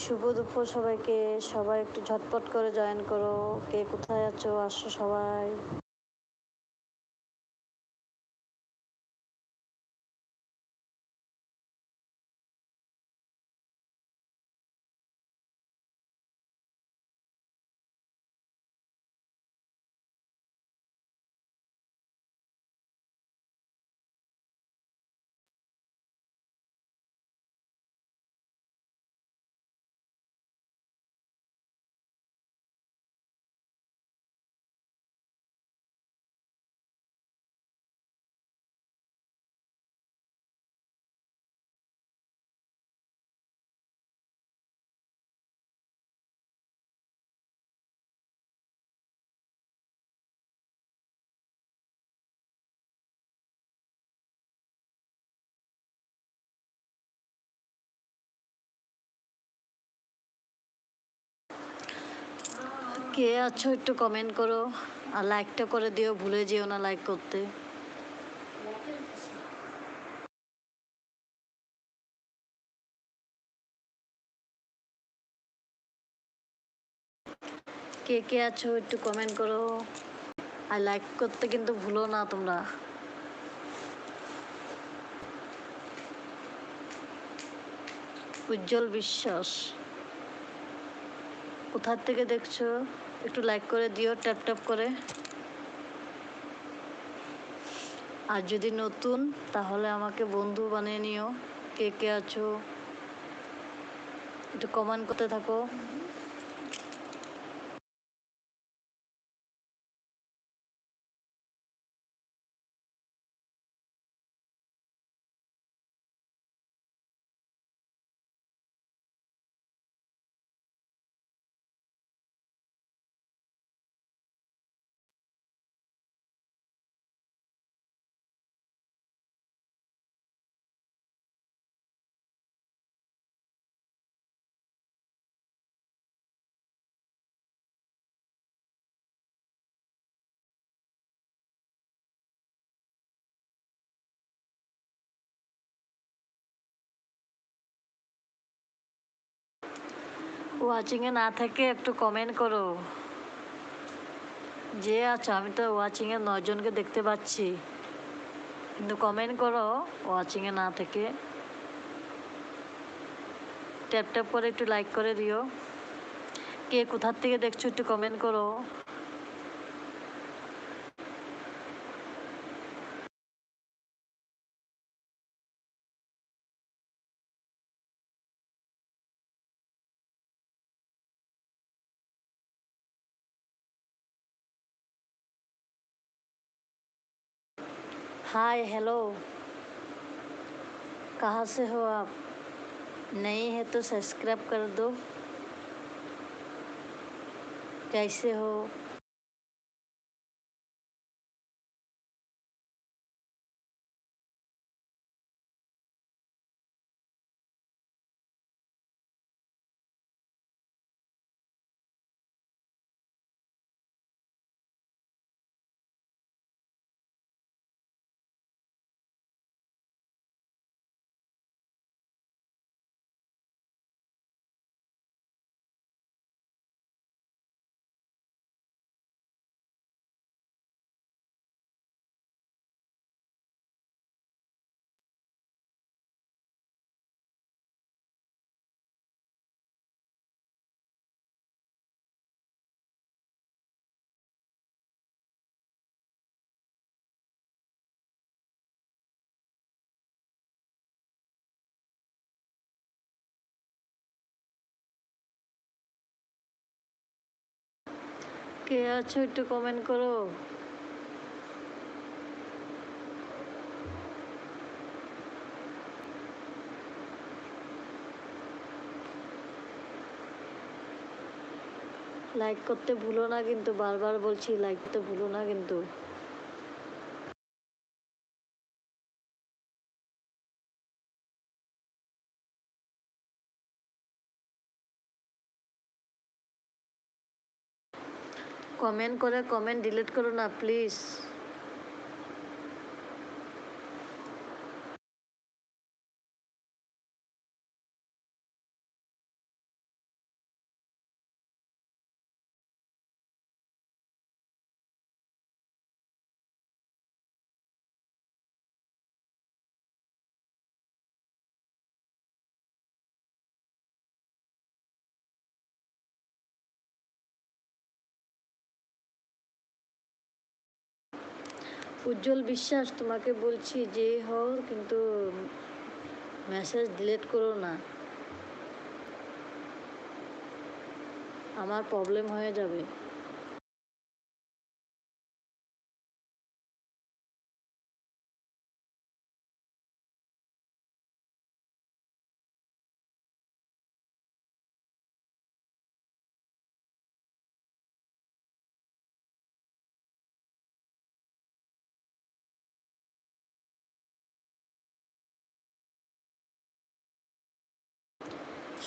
শুভ দুপুর সবাইকে। সবাই একটু ঝটপট করে জয়েন করো। কে কোথায় আছো? আসো সবাই। কে আছো একটু কমেন্ট করো। আর লাইকটা করে দিও, ভুলে যেও না লাইক করতে। কে কে আছো একটু কমেন্ট করো। আর লাইক করতে কিন্তু ভুলো না তোমরা। উজ্জ্বল বিশ্বাস। কোথার থেকে দেখছ? একটু লাইক করে দিও ট্যাপ ট্যাপ করে। আর যদি নতুন, তাহলে আমাকে বন্ধু বানিয়ে নিও। কে কে আছো? একটু কমেন্ট করতে থাকো। ওয়াচিংয়ে না থেকে একটু কমেন্ট করো। যে আছো, আমি তো ওয়াচিং ওয়াচিংয়ে নয়জনকে দেখতে পাচ্ছি। কিন্তু কমেন্ট করো ওয়াচিং এ না থেকে। ট্যাপ ট্যাপ করে একটু লাইক করে দিও। কে কোথার থেকে দেখছ একটু কমেন্ট করো। हाय हेलो कहाँ से हो आप? नहीं है तो सब्सक्राइब कर दो। कैसे हो? কে আছো একটু কমেন্ট করো। লাইক করতে ভুলো না কিন্তু, বারবার বলছি লাইক করতে ভুলো না কিন্তু। কমেন্ট করে কমেন্ট ডিলিট করো না প্লিজ উজ্জ্বল বিশ্বাস তোমাকে বলছি যে হও, কিন্তু মেসেজ ডিলেট করো না। আমার প্রবলেম হয়ে যাবে।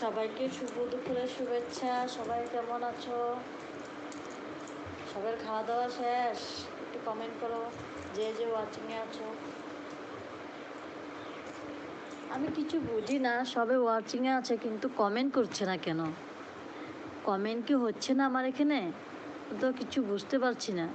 সবাইকে শুভ দুপুরের শুভেচ্ছা। সবাই কেমন আছো? সবার খাওয়া দাওয়া শেষ? একটু কমেন্ট করো যে যে ওয়াচিংয়ে আছো। আমি কিছু বুঝি না, সবে ওয়াচিংয়ে আছে, কিন্তু কমেন্ট করছে না কেন? কমেন্ট কি হচ্ছে না আমার এখানে? তো কিছু বুঝতে পারছি না।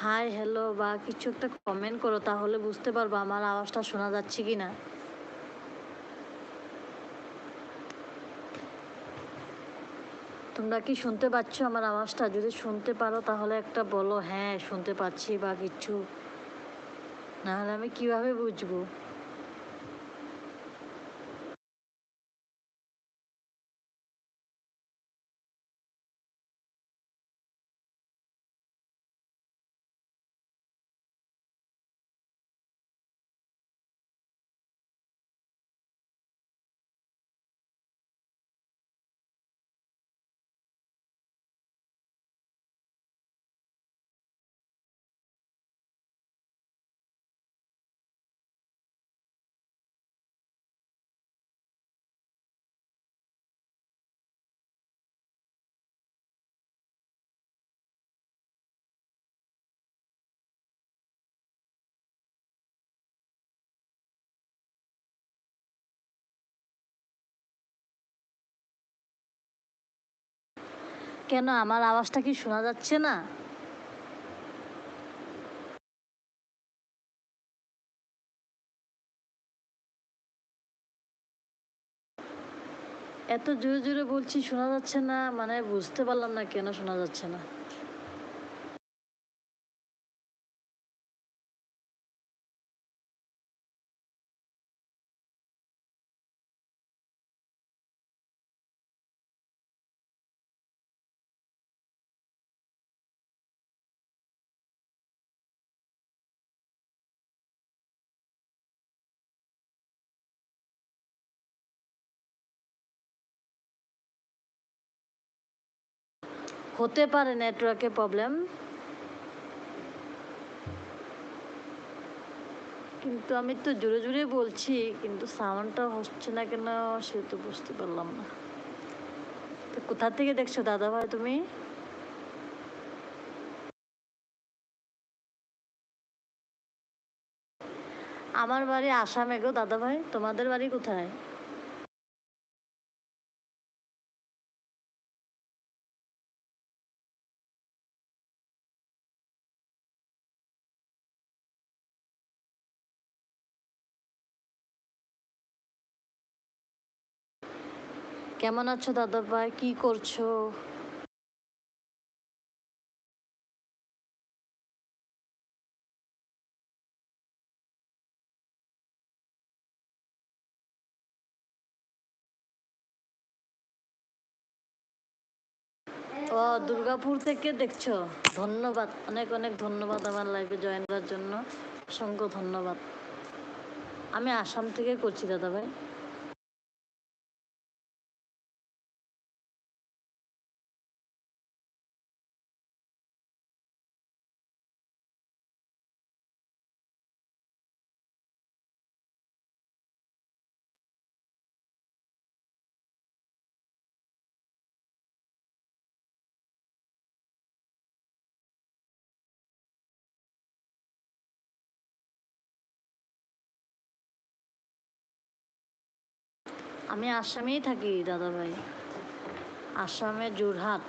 হাই হ্যালো বা কিছু একটা কমেন্ট করো, তাহলে বুঝতে পারব আমার আওয়াজটা শোনা যাচ্ছে কি না তোমরা কি শুনতে পাচ্ছ আমার আওয়াজটা? যদি শুনতে পারো, তাহলে একটা বলো হ্যাঁ শুনতে পাচ্ছি বা কিছু। নাহলে আমি কীভাবে বুঝব? কেন আমার আওয়াজটা কি শোনা যাচ্ছে না? এত জোরে জোরে বলছি শোনা যাচ্ছে না মানে বুঝতে পারলাম না কেন শোনা যাচ্ছে না। হতে পারে নেটওয়ার্কের প্রবলেম। কিন্তু আমি তো জোরে জোরে বলছি, কিন্তু সাউন্ডটা হচ্ছে না কেন সে তো বুঝতে পারলাম না। তো কোথা থেকে দেখছ দাদা ভাই তুমি? আমার বাড়ি আসামে গো দাদা ভাই তোমাদের বাড়ি কোথায়? কেমন আছো দাদা ভাই? কি করছ? ও, দুর্গাপুর থেকে দেখছ? ধন্যবাদ, অনেক অনেক ধন্যবাদ আমার লাইফে জয়েন করার জন্য। অসংখ্য ধন্যবাদ। আমি আসাম থেকে করছি দাদা ভাই। আমি আসামেই থাকি দাদা ভাই আসামে যোরহাট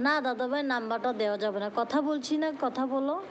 না দাদাভাই নাম্বারটা দেওয়া যাবে না। কথা বলছি না কথা বলো।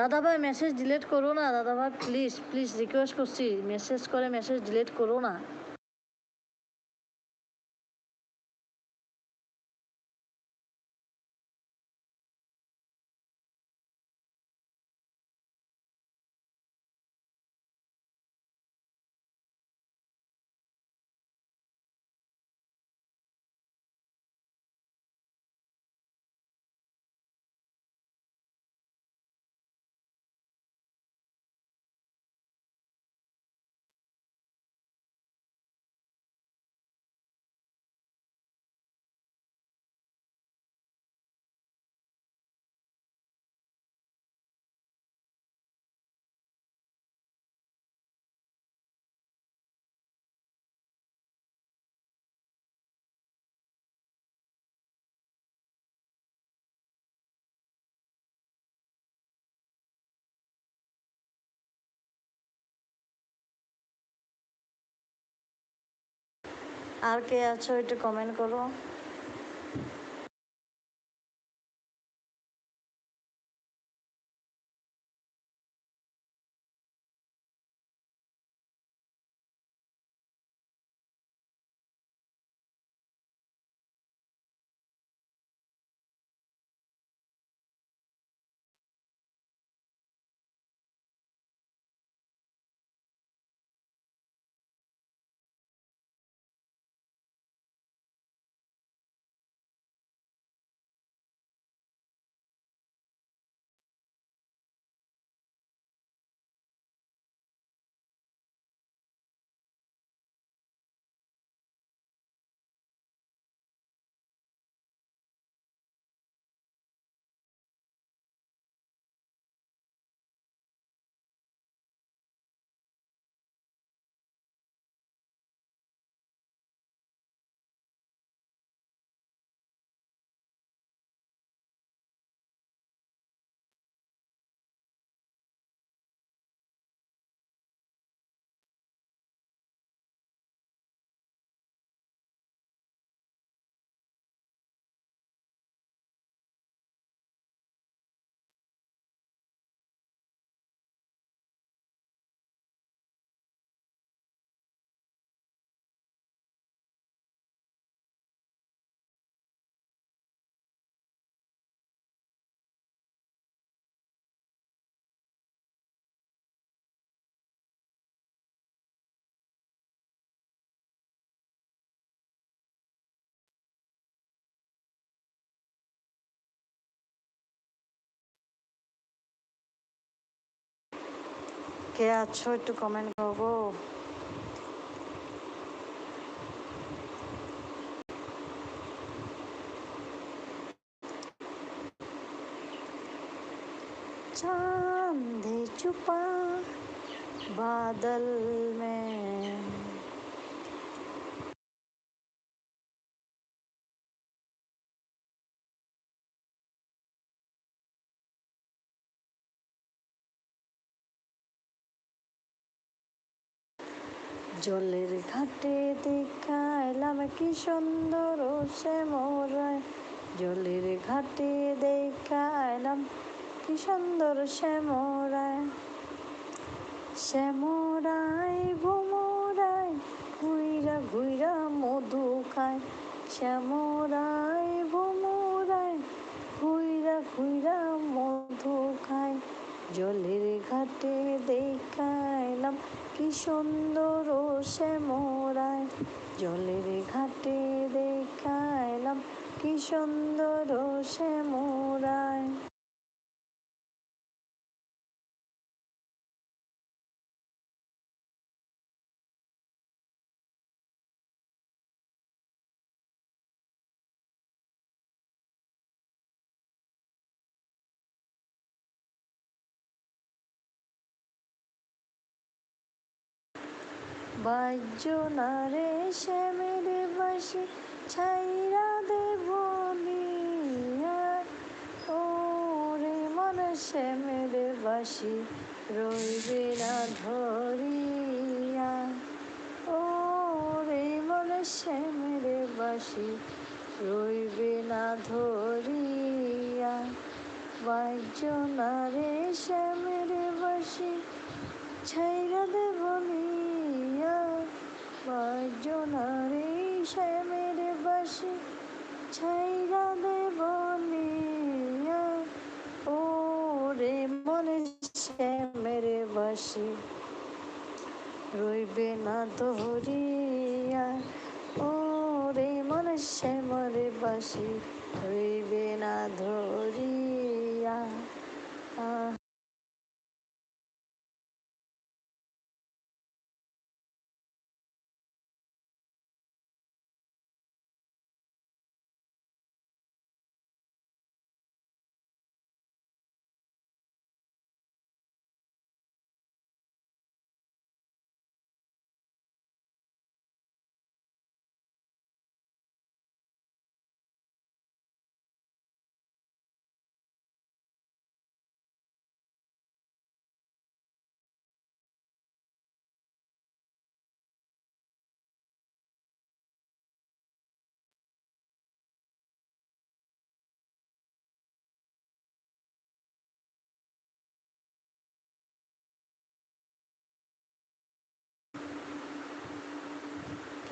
দাদা ভাই মেসেজ ডিলিট করো না দাদা ভাই প্লিজ প্লিজ রিকোয়েস্ট করছি মেসেজ করে মেসেজ ডিলিট করো না। আর কে আছো একটু কমেন্ট করো। কে আছো একটু কমেন্ট করবো चांद छुपा बादल में জলের ঘাটে দেখা এলাম কি সুন্দর সে মোরায় জলের ঘাটে দেখা এলাম কি সুন্দর সে মোরায় শ্যামরাই ভোমরাই ঘুইরা ঘুইরা মধু খায়। শ্যামরাই ভোমরাই কি সুন্দর সে মোরায় জলের ঘাটে দেখাইলাম। কি সুন্দর শ্যামরাই বাজ্য না শ্যামের বাসি ছাইরা দেব ও রে মন শ্যামের বাসি রইবে না ধরিয়া। ও রে মন শ্যামের বাসি রইবে না ধরিয়া। বাজ্য না রে শ্যামের বাসি ছাইরা দেব বাজ্য না রে শ্যামের বাসি ছাইরা দেব নিয়া। ও রে মনে শ্যামের বাসি, রইবে না ধরিয়া। ও রে মনে শ্যামের বাসি, রইবে না ধরিয়া।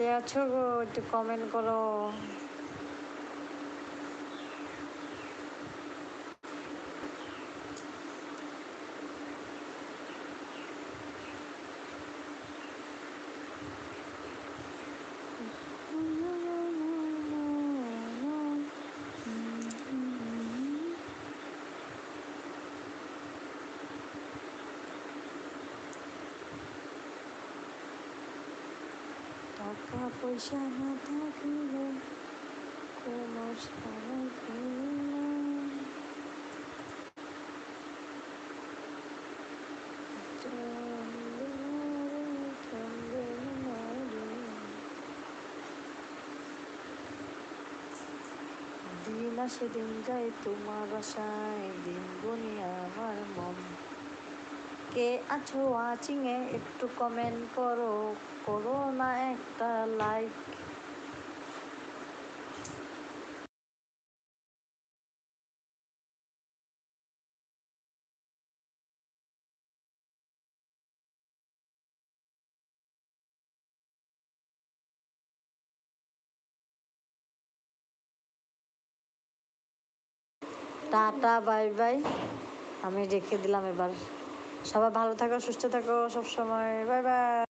আছো? গো একটু কমেন্ট করো। পয়সা না থাকলে নাই। চন্দ্রে নারে দিন আসে দিন যায় তোমার আশায় দিন কে আছো ওয়াচিংয়ে একটু কমেন্ট করো। করো না একটা লাইক টাটা বাই বাই আমি রেখে দিলাম এবার। সবাই ভালো থাকো সুস্থ থাকো সবসময়। Bye bye.